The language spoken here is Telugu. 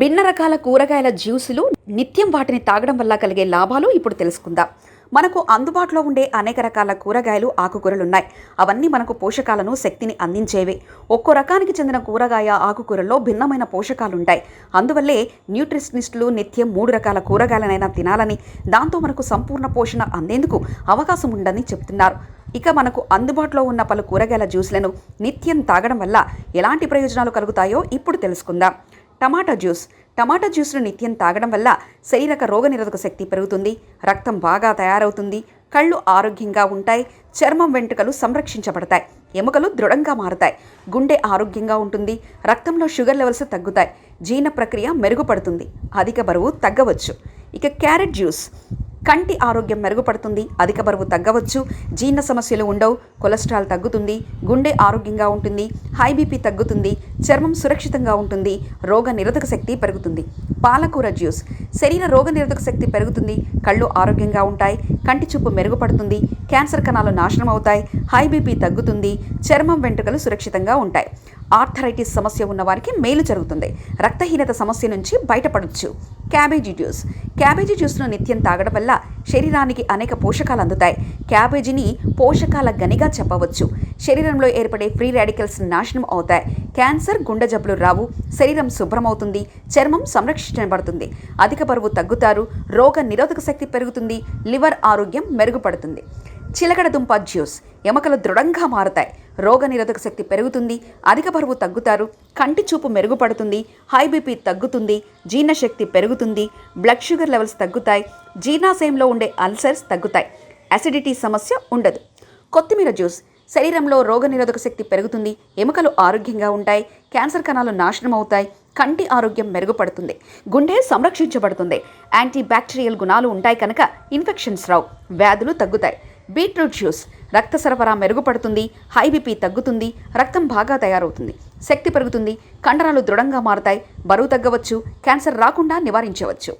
భిన్న రకాల కూరగాయల జ్యూసులు నిత్యం వాటిని తాగడం వల్ల కలిగే లాభాలు ఇప్పుడు తెలుసుకుందాం. మనకు అందుబాటులో ఉండే అనేక రకాల కూరగాయలు ఆకుకూరలు ఉన్నాయి అవన్నీ మనకు పోషకాలను శక్తిని అందించేవే. ఒక్కో రకానికి చెందిన కూరగాయ ఆకుకూరల్లో భిన్నమైన పోషకాలు ఉంటాయి అందువల్లే న్యూట్రిషనిస్టులు నిత్యం మూడు రకాల కూరగాయలనైనా తినాలని దాంతో మనకు సంపూర్ణ పోషణ అందేందుకు అవకాశం ఉందని చెప్తున్నారు. ఇక మనకు అందుబాటులో ఉన్న పలు కూరగాయల జ్యూస్లను నిత్యం తాగడం వల్ల ఎలాంటి ప్రయోజనాలు కలుగుతాయో ఇప్పుడు తెలుసుకుందాం. టమాటా జ్యూస్. టమాటా జ్యూస్ను నిత్యం తాగడం వల్ల శరీరక రోగనిరోధక శక్తి పెరుగుతుంది. రక్తం బాగా తయారవుతుంది. కళ్ళు ఆరోగ్యంగా ఉంటాయి. చర్మం వెంట్రుకలు సంరక్షించబడతాయి. ఎముకలు దృఢంగా మారుతాయి. గుండె ఆరోగ్యంగా ఉంటుంది. రక్తంలో షుగర్ లెవెల్స్ తగ్గుతాయి. జీర్ణ ప్రక్రియ మెరుగుపడుతుంది. అధిక బరువు తగ్గవచ్చు. ఇక క్యారెట్ జ్యూస్. కంటి ఆరోగ్యం మెరుగుపడుతుంది అధిక బరువు తగ్గవచ్చు జీర్ణ సమస్యలు ఉండవు కొలెస్ట్రాల్ తగ్గుతుంది గుండె ఆరోగ్యంగా ఉంటుంది హై బీపీ తగ్గుతుంది చర్మం సురక్షితంగా ఉంటుంది రోగ నిరోధక శక్తి పెరుగుతుంది. పాలకూర జ్యూస్. శరీర రోగ నిరోధక శక్తి పెరుగుతుంది కళ్ళు ఆరోగ్యంగా ఉంటాయి కంటి చూపు మెరుగుపడుతుంది క్యాన్సర్ కణాలు నాశనం అవుతాయి హై బీపీ తగ్గుతుంది చర్మం వెంట్రుకలు సురక్షితంగా ఉంటాయి. ఆర్థరైటిస్ సమస్య ఉన్నవారికి మేలు జరుగుతుంది. రక్తహీనత సమస్య నుంచి బయటపడవచ్చు క్యాబేజీ జ్యూస్. క్యాబేజీ జ్యూస్ను నిత్యం తాగడం వల్ల శరీరానికి అనేక పోషకాలు అందుతాయి. క్యాబేజీని పోషకాల గనిగా చెప్పవచ్చు. శరీరంలో ఏర్పడే ఫ్రీ రాడికల్స్ నాశనం అవుతాయి. క్యాన్సర్ గుండె జబ్బులు రావు. శరీరం శుభ్రమవుతుంది. చర్మం సంరక్షించబడుతుంది. అధిక బరువు తగ్గుతారు. రోగ నిరోధక శక్తి పెరుగుతుంది. లివర్ ఆరోగ్యం మెరుగుపడుతుంది. చిలకడ దుంప జ్యూస్. ఎముకలు దృఢంగా మారుతాయి. రోగ నిరోధక శక్తి పెరుగుతుంది అధిక బరువు తగ్గుతారు కంటి చూపు మెరుగుపడుతుంది హై బీపీ తగ్గుతుంది జీర్ణశక్తి పెరుగుతుంది బ్లడ్ షుగర్ లెవెల్స్ తగ్గుతాయి జీర్ణాశయంలో ఉండే అల్సర్స్ తగ్గుతాయి. అసిడిటీ సమస్య ఉండదు. కొత్తిమీర జ్యూస్ శరీరంలో రోగనిరోధక శక్తి పెరుగుతుంది ఎముకలు ఆరోగ్యంగా ఉంటాయి క్యాన్సర్ కణాలు నాశనం అవుతాయి కంటి ఆరోగ్యం మెరుగుపడుతుంది గుండె సంరక్షించబడుతుంది యాంటీ బ్యాక్టీరియల్ గుణాలు ఉంటాయి కనుక ఇన్ఫెక్షన్స్ రావు వ్యాధులు తగ్గుతాయి. బీట్రూట్ జ్యూస్ రక్త సరఫరా మెరుగుపడుతుంది హై బీపీ తగ్గుతుంది రక్తం బాగా తయారవుతుంది శక్తి పెరుగుతుంది కండరాలు దృఢంగా మారుతాయి బరువు తగ్గవచ్చు క్యాన్సర్ రాకుండా నివారించవచ్చు.